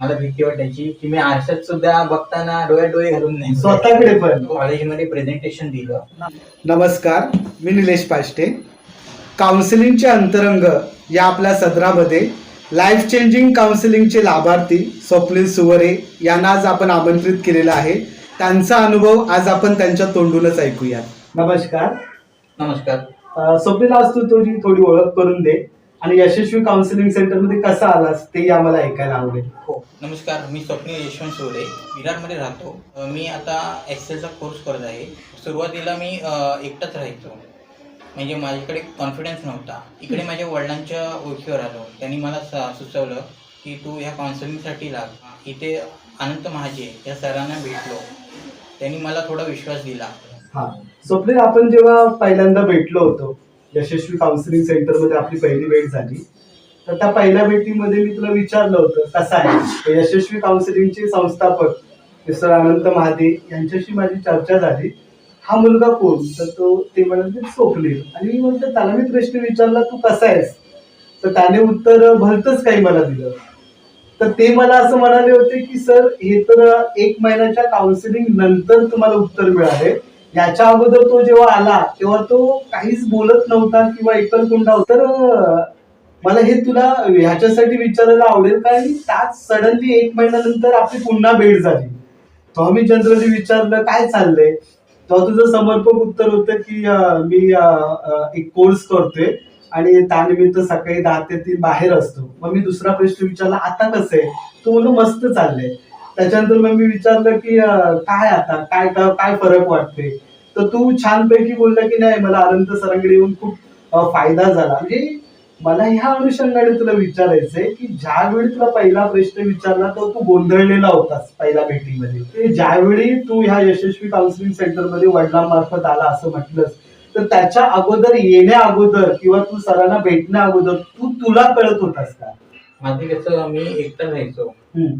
मला भीती वाटायची की मी आरशात सुद्धा बघताना डोळ्यात डोळे घालून नाही. स्वतःकडे पण. कॉलेजमध्ये प्रेझेंटेशन दिलं. नमस्कार मी निलेश पाष्टे काउन्सिलिंगचे अंतरंग या आपल्या सदरामध्ये लाईफ चेंजिंग काउन्सिलिंगचे लाभार्थी स्वप्नील सुवरे यांना आज आपण आमंत्रित केलेलं आहे. त्यांचा अनुभव आज आपण त्यांच्या तोंडूनच ऐकूया नमस्कार. नमस्कार. स्वप्नील आज तू तुझी थोडी ओळख करून दे. आणि यशस्वी काउन्सिलिंग सेंटरमध्ये कसा आलास ते आम्हाला ऐकायला आवडेल. हो नमस्कार. मी स्वप्नील यशवंत सोडे विरारमध्ये राहतो. अ, मी आता एक्सेलचा कोर्स करत आहे. सुरुवातीला मी अ, एकटाच राहायचो. म्हणजे माझ्याकडे कॉन्फिडन्स नव्हता. इकडे माझ्या वडिलांच्या ओळखीवर आलो. त्यांनी मला स- सुचवलं की तू ह्या काउन्सिलिंगसाठी लाग. इथे अनंत महाजे या सरांना भेटलो. त्यांनी मला थोडा विश्वास दिला. हा. स्वप्नील आपण जेव्हा पहिल्यांदा भेटलो होतो यशस्वी काउन्सिलिंग सेंटरमध्ये आपली पहिली भेट झाली. तर त्या पहिल्या भेटीमध्ये मी तुला विचारलं होतं कसं आहे? यशस्वी काउन्सिलिंगचे संस्थापक मिस्टर अनंत महादे यांच्याशी माझी चर्चा झाली. हा मुलगा कोण? तर तो ते म्हणाले स्वप्नील. आणि मी म्हणतो त्याला मी प्रश्न विचारला तू कसा आहेस? तर त्याने उत्तर भरतच काही मला दिलं. तर ते मला असं म्हणाले होते की सर हे तर एक महिन्याच्या काउन्सिलिंग नंतर तुम्हाला उत्तर मिळाले. याच्या अगोदर तो जेव्हा आला तेव्हा तो काहीच बोलत नव्हता किंवा एकलकोंडा कोणता तर मला हे तुला ह्याच्यासाठी विचारायला आवडेल कारण त्याच सडनली एक महिन्यानंतर आपली पुन्हा भेट झाली. तेव्हा मी जनरली विचारलं काय चाललंय? तेव्हा तुझं समर्पक उत्तर होतं की मी एक कोर्स करतोय आणि त्यानिमित्त सकाळी दहा ते तीन बाहेर असतो. मग मी दुसरा प्रश्न विचारला आता कसं आहे? तो म्हणलो मस्त चाललंय. त्याच्यानंतर मग मी विचारलं की काय आता? काय काय फरक वाटते तर तू छानपैकी बोलला की नाही मला अनंत सरांकडे येऊन खूप फायदा झाला. म्हणजे मला ह्या अनुषंगाने तुला विचारायचंय की ज्यावेळी तुला पहिला प्रश्न विचारला तर तू गोंधळलेला होतास पहिल्या भेटीमध्ये. ते ज्यावेळी तू ह्या यशस्वी काउन्सिलिंग सेंटरमध्ये वडिलांमार्फत आला असं म्हटलंस तर त्याच्या अगोदर येण्या अगोदर किंवा तू सरांना भेटण्या अगोदर तू तुला कळत होतास का? माझे कसं मी एकटा हम्म.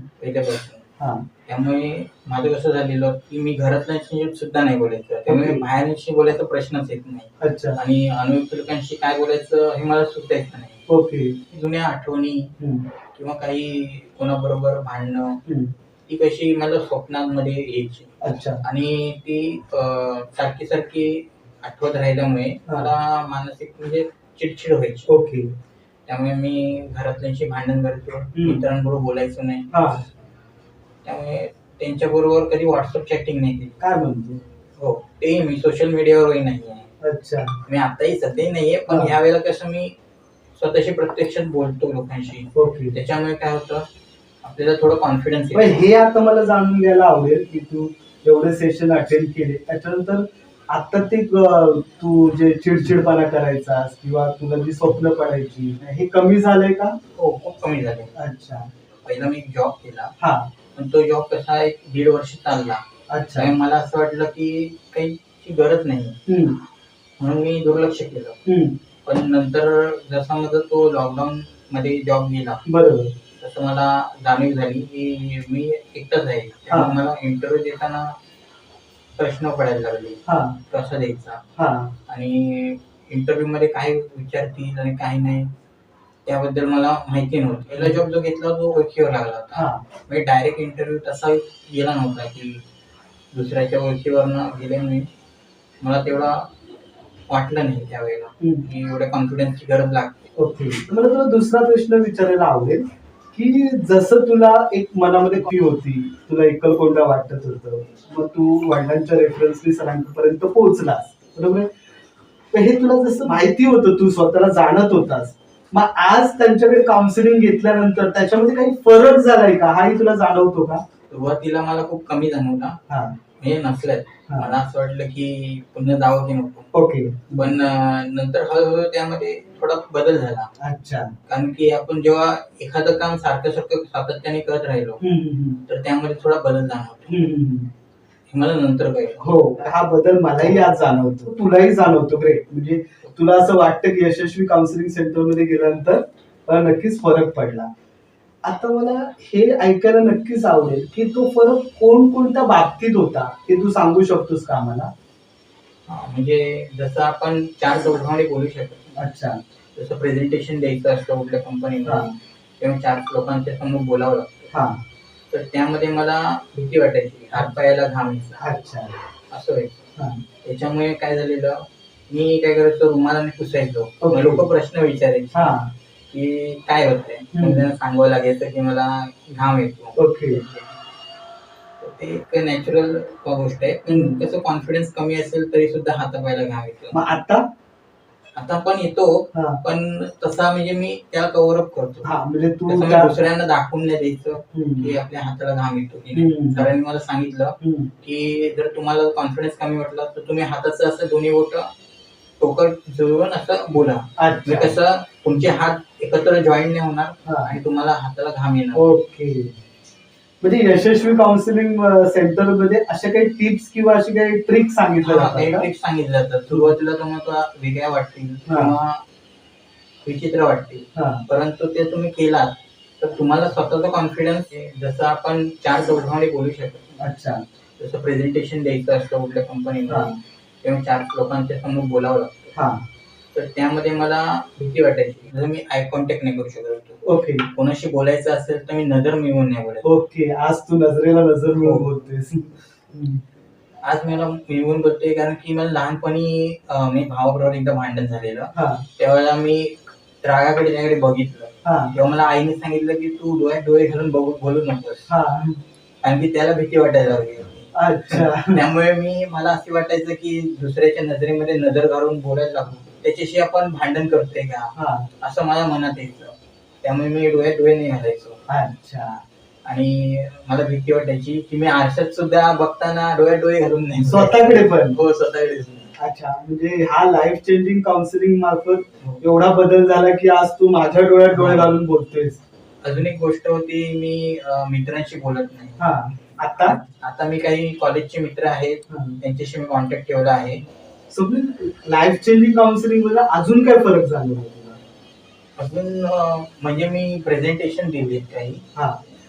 हा. त्यामुळे माझं कसं झालेलं की मी घरातल्यांशी सुद्धा नाही बोलायचं. त्यामुळे. बाहेरशी बोलायचा प्रश्नच येत नाही. अच्छा. आणि अनोळखी लोकांशी काय बोलायचं हे मला सुद्धा येत नाही. ओके. जुन्या आठवणी. किंवा काही कोणाबरोबर भांडणं. ती कशी मला स्वप्नांमध्ये यायची. अच्छा. आणि ती सारखी सारखी आठवत राहिल्यामुळे. मला मानसिक म्हणजे चिडचिड व्हायची. ओके. त्यामुळे मी घरातल्यांशी भांडण करायचो. मित्रांबरोबर बोलायचो नाही. त्यामुळे त्यांच्याबरोबर कधी व्हॉट्सअप चॅटिंग नाही केली. काय म्हणतो? हो ते मी सोशल मीडियावरही नाही आहे अच्छा. मी आताही सध्याही नाहीये पण हा. यावेळेला कसं मी स्वतःशी प्रत्यक्षात बोलतो लोकांशी. ओके. त्याच्यामुळे काय होतं आपल्याला थोडं कॉन्फिडन्स पण हे आता मला जाणून घ्यायला आवडेल की तू एवढे सेशन अटेंड केले. त्याच्यानंतर आता ते ग- तू जे चिडचिडपणा करायचास किंवा तुला जी स्वप्न पडायची हे कमी झालंय का? हो खूप कमी झाले अच्छा. पहिला मी जॉब केला. हा. पण तो जॉब कसा एक दीड वर्ष चालला. अच्छा. मला असं वाटलं की काही गरज नाही. हम्म, म्हणून मी दुर्लक्ष केलं. हम्म, पण नंतर जसा माझा तो लॉकडाऊन मध्ये जॉब गेला बरोबर. तसं मला जाणीव झाली की मी एकटाच आहे. त्यामुळे मला इंटरव्ह्यू देताना प्रश्न पडायला लागले. हा. कसा द्यायचा? हा. आणि इंटरव्ह्यू मध्ये काय विचारतील आणि काय नाही. त्याबद्दल मला माहिती नव्हतं. पहिला जॉब जो घेतला तो ओळखीवर लागला होता. हा. म्हणजे डायरेक्ट इंटरव्ह्यू तसा गेला नव्हता की दुसऱ्याच्या ओळखीवरनं गेल्यामुळे मला तेवढा वाटलं नाही त्यावेळेला. की एवढ्या कॉन्फिडन्सची गरज लागते. ओके. मला तुला दुसरा प्रश्न विचारायला आवडेल की जसं तुला एक मनामध्ये फी होती तुला एकलकोंडा वाटत होतं मग तू वडिलांच्या रेफरन्सनी सरांपर्यंत पोहोचलास. बरोबर? हे तुला जसं माहिती होतं तू स्वतःला जाणत होतास मग आज त्यांच्याकडे काउन्सिलिंग घेतल्यानंतर त्याच्यामध्ये काही फरक झालाय का? हाही तुला जाणवतो का? सुरुवातीला मला खूप कमी जाणवला. हा. म्हणजे हा. मला असं वाटलं की पुन्हा जावं की नको. ओके. पण अं, नंतर हळूहळू त्यामध्ये थोडा बदल झाला. अच्छा. कारण की आपण जेव्हा एखादं काम सारखं सारखं सातत्याने करत राहिलो हम्म, हम्म, तर त्यामध्ये थोडा बदल जाणवतो. हम्म, हम्म, हम्म. हे मला नंतर कळलं. हो हा बदल मलाही आज जाणवतो. तुलाही जाणवतो. ग्रेट म्हणजे तुला असं वाटतं की यशस्वी काउन्सिलिंग सेंटरमध्ये गेल्यानंतर मला नक्कीच फरक पडला. आता मला हे ऐकायला नक्कीच आवडेल की तो फरक कोणकोणत्या बाबतीत होता हे तू सांगू शकतोस का आम्हाला? म्हणजे जसं आपण चार चौघांमध्ये बोलू शकतो. अच्छा. जसं प्रेझेंटेशन द्यायचं असतं कुठल्या. कंपनीमध्ये तेव्हा चार लोकांच्या समोर बोलावं लागतं. हा. तर त्यामध्ये मला भीती वाटायची हात पायाला घाम अच्छा. असं व्हायचं. हा. त्याच्यामुळे काय झालेलं मी काय करायचो रुमालाने पुसायचो. Okay. लोक प्रश्न विचारायचे. हा. की काय होतंय? हम्म. मग त्यांना सांगावं लागायचं की मला घाम येतो. ओके. तर ते एक नॅचरल गोष्ट आहे. पण कसं कॉन्फिडन्स कमी असेल तरी सुद्धा हातापायला घाम येतो. मग आता? आता पण येतो हा. पण तसा म्हणजे मी त्याला कव्हर अप करतो. हा म्हणजे तू तसं मी त्या दुसऱ्यांना दाखवून नाही द्यायचं हम्म. की आपल्या हाताला घाम येतो की हम्म. नाही. सरांनी मला सांगितलं हम्म. की जर तुम्हाला कॉन्फिडन्स कमी वाटला तर तुम्ही हाताचं असं दोन्ही बोट टोकं जुळवून असं बोला. म्हणजे अच्छा कसं तुमचे हात एकत्र जॉईन नाही होणार हा. आणि तुम्हाला हाताला घाम येणार. ओके. म्हणजे यशस्वी काउन्सिलिंग सेंटरमध्ये अशा काही टिप्स किंवा अशी काही ट्रिक सांगितल्या हा, काही जातात का? ट्रिक्स सांगितल्या जातात. सुरुवातीला तुम्हाला वेगळ्या वाटतील हा. किंवा विचित्र वाटतील. हा. परंतु ते तुम्ही केलात तर तुम्हाला स्वतःचा कॉन्फिडन्स जसं आपण चार चौघामध्ये बोलू शकतो अच्छा. जसं प्रेझेंटेशन द्यायचं असतं कुठल्या हा. कंपनीला तेव्हा चार लोकांच्या समोर बोलावं लागतं. हा. तर त्यामध्ये मला भीती वाटायची. जसं मी आय कॉन्टॅक्ट नाही करू शकत होतो. ओके. कोणाशी बोलायचं असेल तर मी नजर मिळवून नाही बोलायचो ओके. आज तू नजरेला नजर हो. बोलतोयस. हम्म. आज मला मिळवून बोलतोय कारण की मला लहानपणी अं, मी भावाबरोबर एकदा भांडण झालेलं. हा. त्यावेळेला मी रागाकडे त्याकडे बघितलं. हा. तेव्हा मला आईने सांगितलं की तू डोळ्यात डोळे घालून बघू बोलू नकोस. हा. कारण की त्याला भीती वाटायला लागली. अच्छा. त्यामुळे मी मला असे वाटायचं की दुसऱ्याच्या नजरेमध्ये नजर घालून बोलायला लागलो त्याच्याशी आपण भांडण करतोय का? हा. असं माझ्या मनात यायचं. त्यामुळे मी डोळ्यात डोळे नाही घालायचो. अच्छा. आणि मला भीती वाटायची की मी आरशात सुद्धा बघताना डोळ्यात डोळे घालून नाही. स्वतःकडे पण? हो स्वतःकडे अच्छा. म्हणजे हा लाईफ चेंजिंग काउन्सिलिंग मार्फत एवढा बदल झाला की आज तू माझ्या डोळ्यात डोळे घालून बोलतोयस. अजून एक गोष्ट होती मी अं, मित्रांशी बोलत नाही. हा. आता? आता मी काही कॉलेजचे मित्र आहेत त्यांच्याशी मी कॉन्टॅक्ट ठेवला आहे. लाईफ चेंजिंग काउन्सिलिंगमध्ये अजून काय फरक तुला? अजून अं, म्हणजे मी प्रेझेंटेशन दिले काही. हा.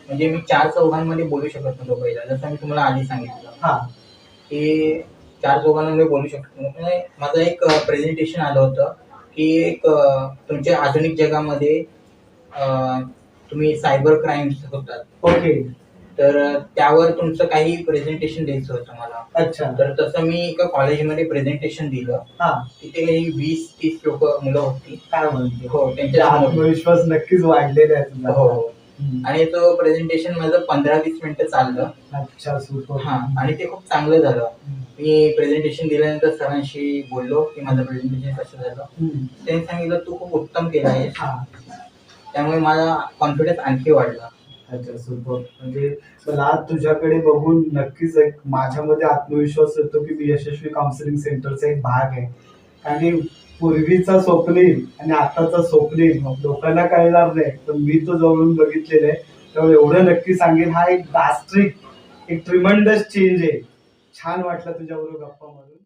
म्हणजे मी चार चौघांमध्ये बोलू शकत नव्हतो पहिला. जसं मी तुम्हाला आधी सांगितलं. हा. की चार चौघांमध्ये बोलू शकतो म्हणजे माझं एक प्रेझेंटेशन आलं होतं की एक अं, तुमच्या आधुनिक जगामध्ये अं, तुम्ही सायबर क्राईम्स होतात. ओके तर त्यावर तुमचं काही प्रेझेंटेशन द्यायचं होतं मला. अच्छा. तर तसं मी एका कॉलेजमध्ये प्रेझेंटेशन दिलं. हा. तिथे काही वीस तीस लोक मुलं होती. काय म्हणतो हो त्यांच्या. आत्मविश्वास नक्कीच वाढलेला आहे तुझा हो हो. आणि तो प्रेझेंटेशन माझं पंधरा वीस मिनिटं चाललं. अच्छा सुपर हा आणि ते खूप चांगलं झालं. मी प्रेझेंटेशन दिल्यानंतर सरांशी बोललो की माझं प्रेझेंटेशन कसं झालं. त्यांनी सांगितलं तू खूप उत्तम केलं आहे हा. त्यामुळे माझा कॉन्फिडन्स आणखी वाढला. अच्छा सुपर म्हणजे मला आज तुझ्याकडे बघून नक्कीच एक माझ्यामध्ये आत्मविश्वास येतो की मी यशस्वी काउन्सिलिंग सेंटरचा एक भाग आहे. आणि पूर्वीचा स्वप्नील आणि आताचा स्वप्नील लोकांना कळणार नाही. पण मी तो जवळून बघितलेला आहे. त्यामुळे एवढं नक्की सांगेन हा एक गास्ट्रिक एक ट्रिमंडस चेंज आहे. छान वाटलं तुझ्याबरोबर गप्पा मारून.